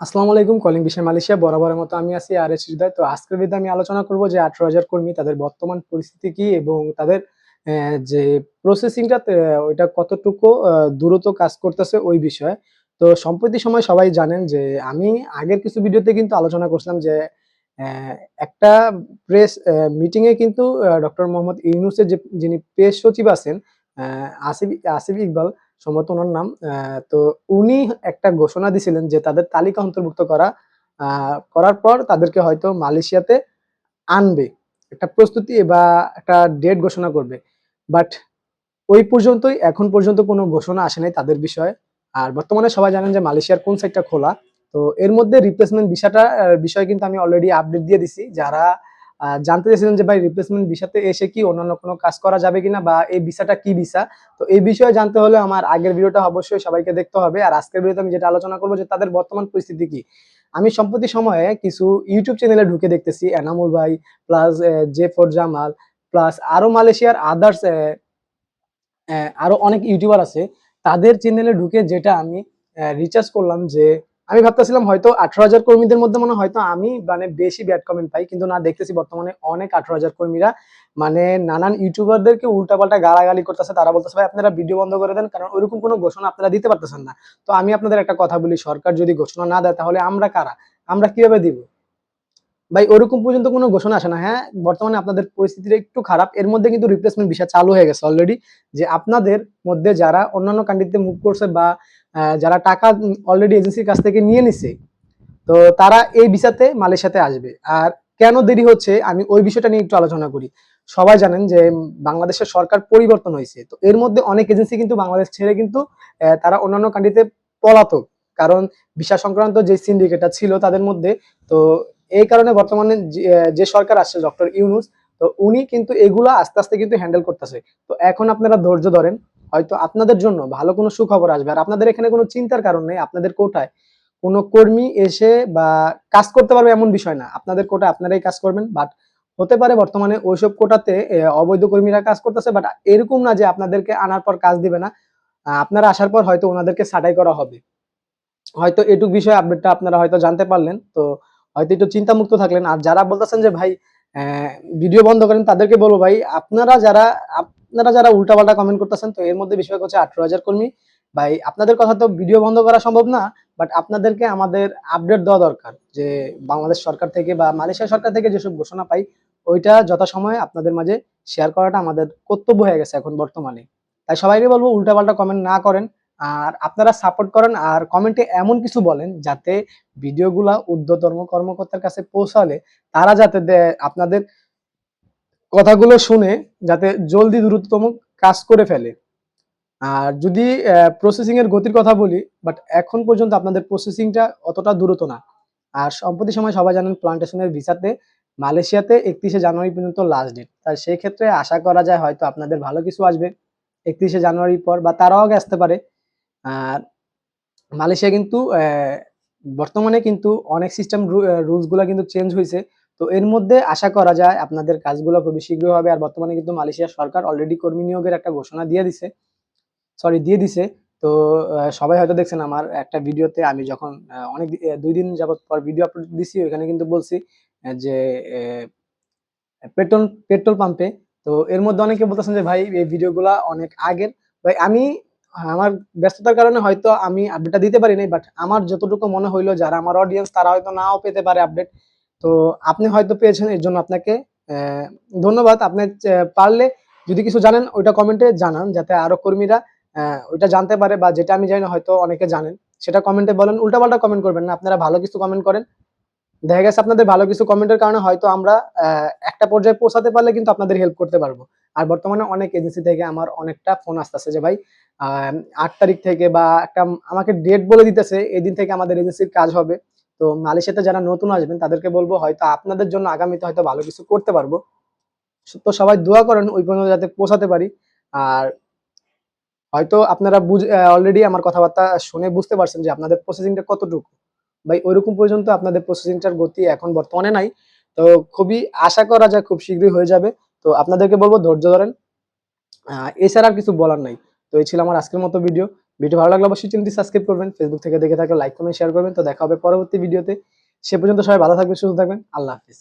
আসসালামু আলাইকুম কলিং বিষয় মালয়েশিয়া, বরাবরের মতো আমি আছি আর এস হৃদয়। তো আজকের ভিডিওতে আমি আলোচনা করব যে আঠারো হাজার কর্মী তাদের বর্তমান পরিস্থিতি কি এবং তাদের যে প্রসেসিংটা ওইটা কতটুকু দ্রুত কাজ করতেছে ওই বিষয়ে। তো সম্প্রতি সময় সবাই জানেন যে আমি আগের কিছু ভিডিওতে কিন্তু আলোচনা করছিলাম যে একটা প্রেস মিটিং এ কিন্তু ডক্টর মোহাম্মদ ইউনুসের যে, যিনি প্রেস সচিব আছেন আসিফ আসিফ ইকবাল সম্ভবত ওনার নাম তো উনি একটা ঘোষণা দিছিলেন যে তাদের তালিকা অন্তর্ভুক্ত করা করার পর তাদেরকে হয়তো মালয়েশিয়াতে আনবে। একটা প্রস্তুতি বা একটা ডেট ঘোষণা করবে। বাট ওই পর্যন্তই, এখন পর্যন্ত কোনো ঘোষণা আসে নাই তাদের বিষয়ে। আর বর্তমানে সবাই জানেন যে মালয়েশিয়ার কোন সাইডটা খোলা। তো এর মধ্যে রিপ্লেসমেন্ট ভিসাটা বিষয়ে কিন্তু আমি অলরেডি আপডেট দিয়ে দিছি। যারা জানতে চাইছিলেন যে ভাই রিপ্লেসমেন্ট ভিসাতে এসে কি অন্যান্য কোনো কাজ করা যাবে কিনা বা এই ভিসাটা কি ভিসা? তো এই বিষয়ে জানতে হলে আমার আগের ভিডিওটা অবশ্যই সবাইকে দেখতে হবে। আর আজকের ভিডিওতে আমি যেটা আলোচনা করব যে তাদের বর্তমান পরিস্থিতি কি। আমি সম্প্রতি সময়ে কিছু ইউটিউব চ্যানেলে ঢুকে দেখতেছি, এনামুল ভাই plus J for Jamal plus আরও মালয়েশিয়ার আদার্স আরও অনেক ইউটিউবার আছে। তাদের চ্যানেলে ঢুকে যেটা আমি রিচার্জ করলাম যে আমি ভাবতেছিলাম হয়তো আঠারো হাজার কর্মীদের মধ্যে মনে হয়তো আমি মানে বেশি ব্যাড কমেন্ট পাই, কিন্তু না, দেখতেছি বর্তমানে অনেক আঠারো হাজার কর্মীরা মানে নানান ইউটিউবারদেরকে উল্টাপাল্টা গালাগালি করতেছে, তারা বলতেছে, ভাই, আপনারা ভিডিও বন্ধ করে দেন, কারণ ওইরকম কোনো ঘোষণা আপনারা দিতে পারতেছেন না। তো আমি আপনাদের একটা কথা বলি, সরকার যদি ঘোষণা না দেয়, তাহলে আমরা কারা? আমরা কীভাবে দিব? ভাই, ওরকম পর্যন্ত কোনো ঘোষণা আসে না হ্যাঁ? বর্তমানে আপনাদের পরিস্থিতিটা একটু খারাপ, এর মধ্যে কিন্তু রিপ্লেসমেন্ট বিষয় চালু হয়ে গেছে অলরেডি যে আপনাদের মধ্যে যারা অন্যান্য কান্ট্রিতে মুভ করছে বা যারা টাকা অলরেডি এজেন্সির কাছ থেকে নিয়ে নিছে, তো তারা এই ভিসাতে মালয়েশিয়াতে আসবে। আর কেন দেরি হচ্ছে, আমি ওই বিষয়টা নিয়ে একটু আলোচনা করি। সবাই জানেন যে বাংলাদেশের সরকার পরিবর্তন হয়েছে, তো এর মধ্যে অনেক এজেন্সি কিন্তু বাংলাদেশ ছেড়ে কিন্তু তারা অন্যান্য কান্ট্রিতে পলাতক। কারণ ভিসা সংক্রান্ত যে সিন্ডিকেটটা ছিল তাদের মধ্যে, তো এই কারণে বর্তমানে যে সরকার আসছে ডক্টর ইউনুস, তো উনি কিন্তু এগুলা আস্তে আস্তে কিন্তু হ্যান্ডেল করতেছে। তো এখন আপনারা ধৈর্য ধরেন হয়তো আপনাদের জন্য ভালো কোনো সুখবর আসবে। আর আপনাদের এখানে কোনো চিন্তার কারণ নেই, আপনাদের কোটায় কোনো কর্মী এসে বা কাজ করতে পারবে এমন বিষয় না। আপনাদের কোটা আপনারাই কাজ করবেন বাট হতে পারে বর্তমানে ওইসব কোটাতে অবৈধ কর্মীরা কাজ করতেছে বাট এরকম না যে আপনাদেরকে আনার পর কাজ দিবে না। আপনারা আসার পর হয়তো ওনাদেরকে ছাঁটাই করা হবে। হয়তো এটুক বিষয়ে আপডেটটা আপনারা হয়তো জানতে পারলেন, তো হয়তো একটু চিন্তামুক্ত থাকলেন। আর যারা বলতেছেন যে, ভাই ভিডিও বন্ধ করেন, তাদেরকে বলব, ভাই, আপনারা যারা আপনারা যারা উল্টাপাল্টা কমেন্ট করতেছেন, তো এর মধ্যে বিষয় হচ্ছে আঠারো হাজার কর্মী। ভাই, আপনাদের কথা তো ভিডিও বন্ধ করা সম্ভব না বাট আপনাদেরকে আমাদের আপডেট দেওয়া দরকার যে বাংলাদেশ সরকার থেকে বা মালয়েশিয়া সরকার থেকে যেসব ঘোষণা পাই, ওইটা যথাসময়ে আপনাদের মাঝে শেয়ার করাটা আমাদের কর্তব্য হয়ে গেছে এখন বর্তমানে। তাই সবাইকে বলব, উল্টাপাল্টা কমেন্ট না করেন, আর আপনারা সাপোর্ট করেন, আর কমেন্টে এমন কিছু বলেন যাতে ভিডিওগুলা ঊর্ধ্বতন কর্মকর্তার কাছে পৌঁছালে তারা যাতে আপনাদের কথাগুলো শুনে যাতে জলদি দ্রুততম কাজ করে ফেলে। আর যদি প্রসেসিং এর গতির কথা বলি বাট এখন পর্যন্ত আপনাদের প্রসেসিংটা অতটা দ্রুত না। আর সম্প্রতি সময় সবাই জানেন প্লান্টেশনের ভিসাতে মালয়েশিয়াতে একত্রিশে জানুয়ারি পর্যন্ত লাস্ট ডেট তাই সেই ক্ষেত্রে আশা করা যায় হয়তো আপনাদের ভালো কিছু আসবে একত্রিশে জানুয়ারির পর, বা তারাও আগে আসতে পারে। আর মালয়েশিয়া কিন্তু বর্তমানে কিন্তু অনেক সিস্টেম রুলসগুলা কিন্তু চেঞ্জ হয়েছে তো এর মধ্যে আশা করা যায় আপনাদের কাজগুলো খুবই শীঘ্র হবে। আর বর্তমানে কিন্তু মালয়েশিয়া সরকার অলরেডি কর্মী নিয়োগের একটা ঘোষণা দিয়ে দিছে। সরি দিয়ে দিছে। তো সবাই হয়তো দেখছেন আমার একটা ভিডিওতে আমি যখন অনেক দুই দিন যাবত পর ভিডিও আপলোড দিছি, ওইখানে কিন্তু বলছি যে পেট্রোল পেট্রোল পাম্পে। তো এর মধ্যে অনেকে বলতেছেন যে, ভাই, এই ভিডিওগুলা অনেক আগের। ভাই, আমি, আমার ব্যস্ততার কারণে হয়তো আমি আপডেটটা দিতে পারি নাই বাট আমার যতটুকু মনে হইল, যারা আমার অডিয়েন্স তারা হয়তো নাও পেতে পারে আপডেট তো আপনি হয়তো পেয়েছেন, এর জন্য আপনাকে ধন্যবাদ। আপনি পারলে যদি কিছু জানেন, ওইটা কমেন্টে জানান, যাতে আরও কর্মীরা ওইটা জানতে পারে বা যেটা আমি জানি না হয়তো অনেকে জানেন, সেটা কমেন্টে বলেন। উল্টাপাল্টা কমেন্ট করবেন না, আপনারা ভালো কিছু কমেন্ট করেন। দেখা গেছে আপনাদের ভালো কিছু কমেন্টের কারণে হয়তো আমরা একটা পর্যায়ে পৌঁছাতে পারলে কিন্তু আপনাদের হেল্প করতে পারব। আর বর্তমানে অনেক এজেন্সি থেকে আমার অনেকটা ফোন আসতেছে যে, ভাই আট তারিখ থেকে বা একটা আমাকে ডেট বলে দিতেছে এই দিন থেকে আমাদের এজেন্সির কাজ হবে। তো মালয়েশিয়াতে যারা নতুন আসবেন, তাদেরকে বলব হয়তো আপনাদের জন্য আগামীতে হয়তো ভালো কিছু করতে পারব। তো সবাই দোয়া করেন ওই পর্যন্ত যাতে পৌঁছাতে পারি। আর হয়তো আপনারা অলরেডি আমার কথাবার্তা শুনে বুঝতে পারছেন যে আপনাদের প্রসেসিংটা কতটুকু। ভাই, ওইরকম পর্যন্ত আপনাদের প্রসেসিংটার গতি এখন বর্তমানে নাই। তো খুবই আশা করা যায় খুব শীঘ্রই হয়ে যাবে। তো আপনাদেরকে বলব ধৈর্য ধরেন। এছাড়া আর কিছু বলার নাই। তো এই ছিল আমার আজকের মতো ভিডিও ভিডিও ভালো লাগলে অবশ্যই চ্যানেলটি সাবস্ক্রাইব করবেন ফেসবুক থেকে দেখে থাকলে লাইক কমেন্ট শেয়ার করবেন। তো দেখা হবে পরবর্তী ভিডিওতে। সে পর্যন্ত সবাই ভালো থাকবেন, সুস্থ থাকবেন। আল্লাহ হাফিজ।